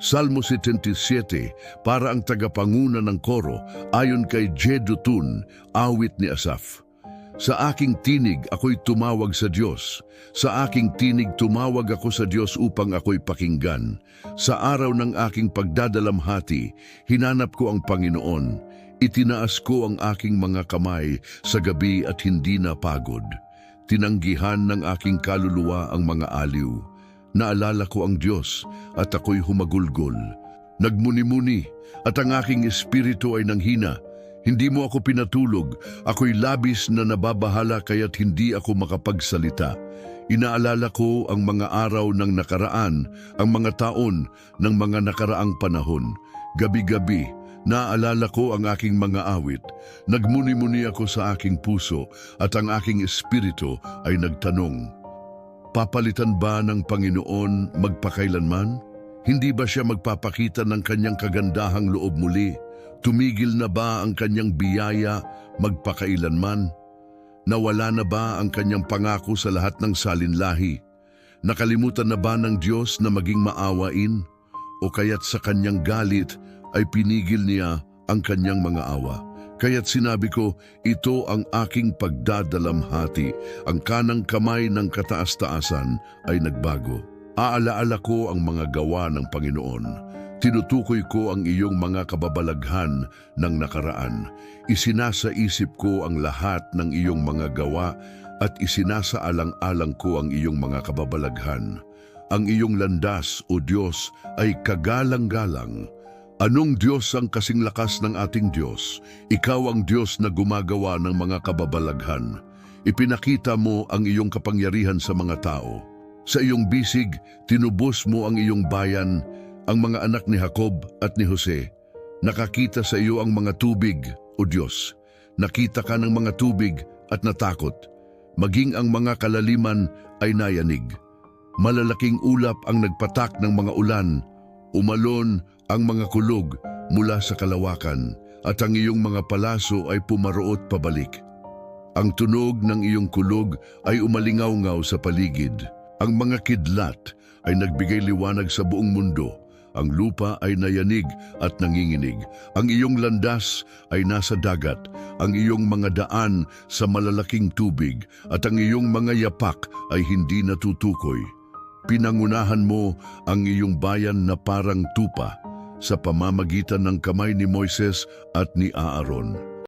Salmo 77 para ang tagapanguna ng koro ayon kay Jedutun, awit ni Asaf. Sa aking tinig ako'y tumawag sa Diyos. Sa aking tinig tumawag ako sa Diyos upang ako'y pakinggan. Sa araw ng aking pagdadalamhati, hinanap ko ang Panginoon. Itinaas ko ang aking mga kamay sa gabi at hindi napagod. Tinanggihan ng aking kaluluwa ang mga aliw. Naalala ko ang Diyos at ako'y humagulgol. Nagmuni-muni at ang aking espiritu ay nanghina. Hindi mo ako pinatulog, ako'y labis na nababahala kaya't hindi ako makapagsalita. Inaalala ko ang mga araw ng nakaraan, ang mga taon ng mga nakaraang panahon. Gabi-gabi, naaalala ko ang aking mga awit. Nagmuni-muni ako sa aking puso at ang aking espiritu ay nagtanong, Papalitan ba ng Panginoon magpakailanman? Hindi ba siya magpapakita ng kanyang kagandahang loob muli? Tumigil na ba ang kanyang biyaya magpakailanman? Nawala na ba ang kanyang pangako sa lahat ng salinlahi? Nakalimutan na ba ng Diyos na maging maawain? O kaya't sa kanyang galit ay pinigil niya ang kanyang mga awa? Kaya't sinabi ko, ito ang aking pagdadalamhati. Ang kanang kamay ng kataas-taasan ay nagbago. Aalaala ko ang mga gawa ng Panginoon. Tinutukoy ko ang iyong mga kababalaghan ng nakaraan. Isinasaisip ko ang lahat ng iyong mga gawa at isinasaalang-alang ko ang iyong mga kababalaghan. Ang iyong landas, O Diyos, ay kagalang-galang. Anong Diyos ang kasing lakas ng ating Diyos? Ikaw ang Diyos na gumagawa ng mga kababalaghan. Ipinakita mo ang iyong kapangyarihan sa mga tao. Sa iyong bisig, tinubos mo ang iyong bayan, ang mga anak ni Jacob at ni Jose. Nakakita sa iyo ang mga tubig, O Diyos. Nakita ka ng mga tubig at natakot. Maging ang mga kalaliman ay nayanig. Malalaking ulap ang nagpatak ng mga ulan. Umalon ang mga kulog mula sa kalawakan at ang iyong mga palaso ay pumaroot pabalik. Ang tunog ng iyong kulog ay umalingaw-ngaw sa paligid. Ang mga kidlat ay nagbigay liwanag sa buong mundo. Ang lupa ay nayanig at nanginginig. Ang iyong landas ay nasa dagat. Ang iyong mga daan sa malalaking tubig at ang iyong mga yapak ay hindi natutukoy. Pinangunahan mo ang iyong bayan na parang tupa sa pamamagitan ng kamay ni Moises at ni Aaron.